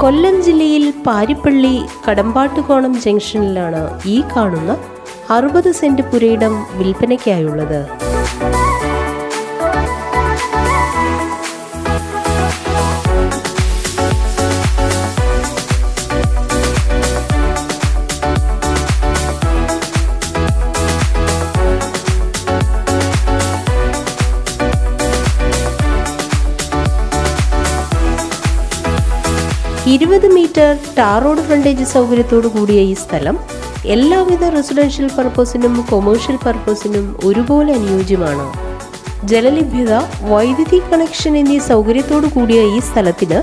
കൊല്ലം ജില്ലയിൽ പാരിപ്പള്ളി കടമ്പാട്ടുകോണം ജംഗ്ഷനിലാണ് ഈ കാണുന്ന അറുപത് സെന്റ് പുരയിടം വിൽപ്പനയ്ക്കായുള്ളത്. ഇരുപത് മീറ്റർ ടാർ റോഡ് ഫ്രണ്ടേജ് സൗകര്യത്തോടു കൂടിയ ഈ സ്ഥലം എല്ലാവിധ റെസിഡൻഷ്യൽ പർപ്പസിനും കൊമേഴ്ഷ്യൽ പർപ്പസിനും ഒരുപോലെ അനുയോജ്യമാണ്. ജലലഭ്യത വൈദ്യുതി കണക്ഷൻ എന്നീ സൗകര്യത്തോടു കൂടിയ ഈ സ്ഥലത്തിന്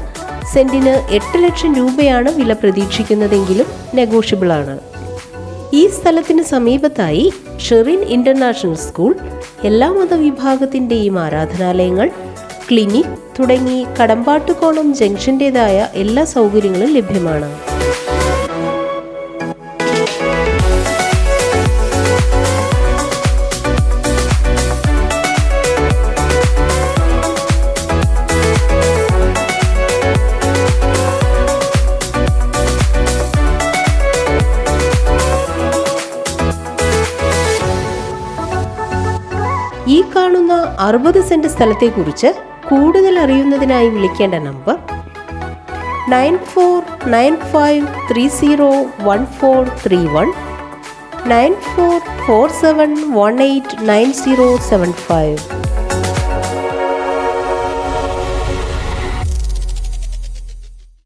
സെന്റിന് എട്ട് ലക്ഷം രൂപയാണ് വില പ്രതീക്ഷിക്കുന്നതെങ്കിലും നെഗോഷ്യബിൾ ആണ്. ഈ സ്ഥലത്തിന് സമീപത്തായി ഷെറിൻ ഇന്റർനാഷണൽ സ്കൂൾ എല്ലാ മതവിഭാഗത്തിന്റെയും ആരാധനാലയങ്ങൾ ക്ലിനിക് തുടങ്ങി കടമ്പാട്ടുകോണം ജംഗ്ഷന്റെതായ എല്ലാ സൗകര്യങ്ങളും ലഭ്യമാണ്. ഈ കാണുന്ന അറുപത് സെന്റ് സ്ഥലത്തെക്കുറിച്ച് കൂടുതൽ അറിയുന്നതിനായി വിളിക്കേണ്ട number nine four nine five three zero one four three one nine four four seven one eight nine zero seven five.